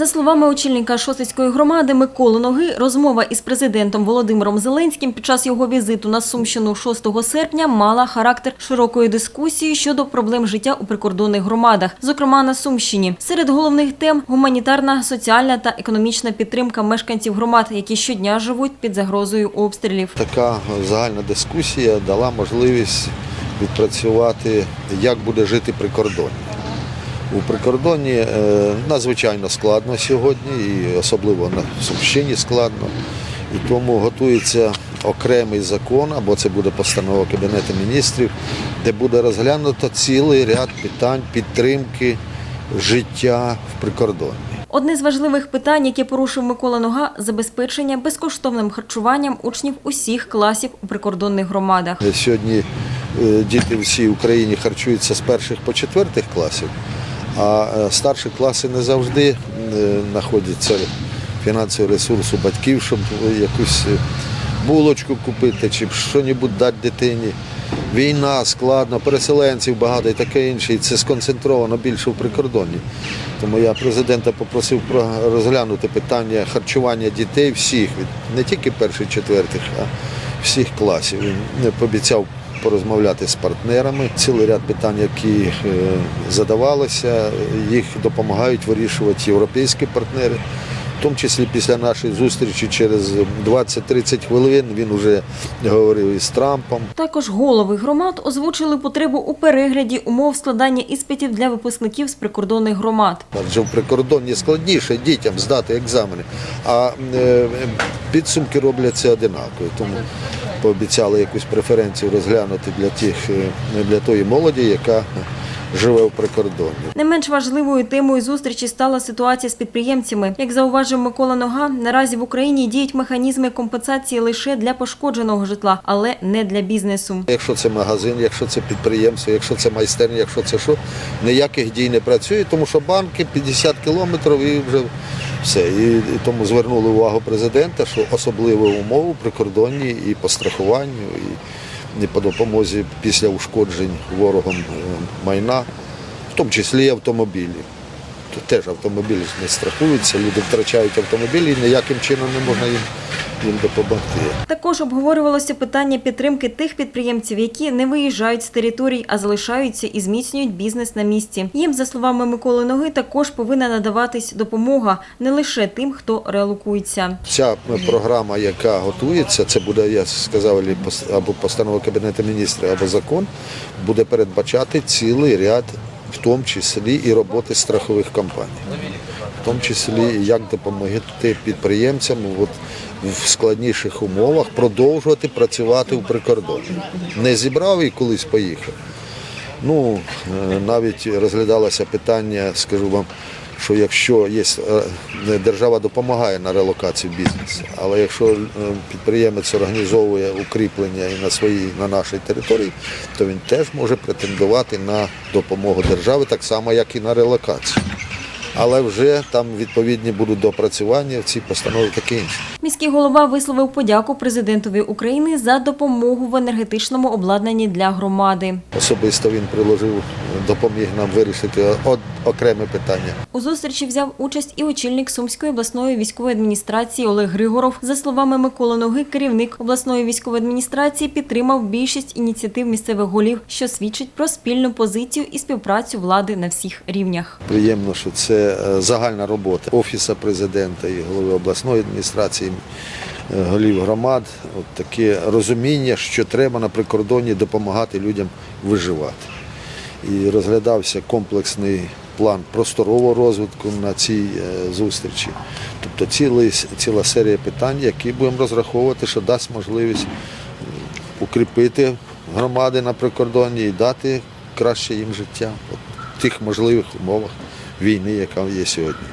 За словами очільника Шосицької громади Миколи Ноги, розмова із президентом Володимиром Зеленським під час його візиту на Сумщину 6 серпня мала характер широкої дискусії щодо проблем життя у прикордонних громадах, зокрема на Сумщині. Серед головних тем гуманітарна, соціальна та економічна підтримка мешканців громад, які щодня живуть під загрозою обстрілів. Така загальна дискусія дала можливість відпрацювати, як буде жити прикордоння. У прикордонні е, надзвичайно складно сьогодні, і особливо на Сумщині складно. І тому готується окремий закон, або це буде постанова Кабінету міністрів, де буде розглянуто цілий ряд питань підтримки життя в прикордонні. Одне з важливих питань, яке порушив Микола Нога – забезпечення безкоштовним харчуванням учнів усіх класів у прикордонних громадах. Сьогодні е, діти всій Україні харчуються з перших по четвертих класів, а е, старші класи не завжди е, знаходяться фінансовий ресурс батьків, щоб якусь е, булочку купити чи щось дати дитині. Війна складно, переселенців багато і таке інше. І це сконцентровано більше в прикордонні. Тому я президента попросив про- розглянути питання харчування дітей всіх, не тільки перших, четвертих, а всіх класів. Він пообіцяв порозмовляти з партнерами. Цілий ряд питань, які е, задавалися, їх допомагають вирішувати європейські партнери. В тому числі після нашої зустрічі через 20-30 хвилин він вже говорив із Трампом. Також голови громад озвучили потребу у перегляді умов складання іспитів для випускників з прикордонних громад. Адже в прикордонні складніше дітям здати екзамени, а е, підсумки робляться одинаково. Тому пообіцяли якусь преференцію розглянути для тих е, для тої молоді, яка живе в прикордонні. Не менш важливою темою зустрічі стала ситуація з підприємцями. Як зауважив Микола Нога, наразі в Україні діють механізми компенсації лише для пошкодженого житла, але не для бізнесу. Якщо це магазин, якщо це підприємство, якщо це майстерня, якщо це що, ніяких дій не працює, тому що банки 50 кілометрів і вже все. І, і тому звернули увагу президента, що особливі умови при кордоні і по страхуванню, і, і по допомозі після ушкоджень ворогом е, майна, в тому числі і автомобілі. Теж автомобілі не страхуються, люди втрачають автомобілі і ніяким чином не можна їм, їм допомогти. Також обговорювалося питання підтримки тих підприємців, які не виїжджають з територій, а залишаються і зміцнюють бізнес на місці. Їм, за словами Миколи Ноги, також повинна надаватись допомога не лише тим, хто реалокується. Ця програма, яка готується, це буде, я сказав, або постанова Кабінету міністрів, або закон, буде передбачати цілий ряд, в тому числі і роботи страхових компаній. В тому числі як допомогти підприємцям от, в складніших умовах продовжувати працювати в прикордоні. Не зібрав і колись поїхав. Ну, е, навіть розглядалося питання, скажу вам, що якщо є е, держава допомагає на релокацію бізнесу, але якщо е, підприємець організовує укріплення і на своїй на нашій території, то він теж може претендувати на допомогу держави, так само, як і на релокацію. Але вже там відповідні будуть допрацювання в цій постанові таке інше. Міський голова висловив подяку президентові України за допомогу в енергетичному обладнанні для громади. Особисто він приложив, допоміг нам вирішити окреме питання. У зустрічі взяв участь і очільник Сумської обласної військової адміністрації Олег Григоров. За словами Миколи Ноги, керівник обласної військової адміністрації підтримав більшість ініціатив місцевих голів, що свідчить про спільну позицію і співпрацю влади на всіх рівнях. Приємно, що це е, загальна робота Офісу президента і голови обласної адміністрації, голів громад. От таке розуміння, що треба на прикордонні допомагати людям виживати. І розглядався комплексний план просторового розвитку на цій е, зустрічі. Тобто цілий, ціла серія питань, які будемо розраховувати, що дасть можливість укріпити громади на прикордонні і дати краще їм життя в тих можливих умовах війни, яка є сьогодні.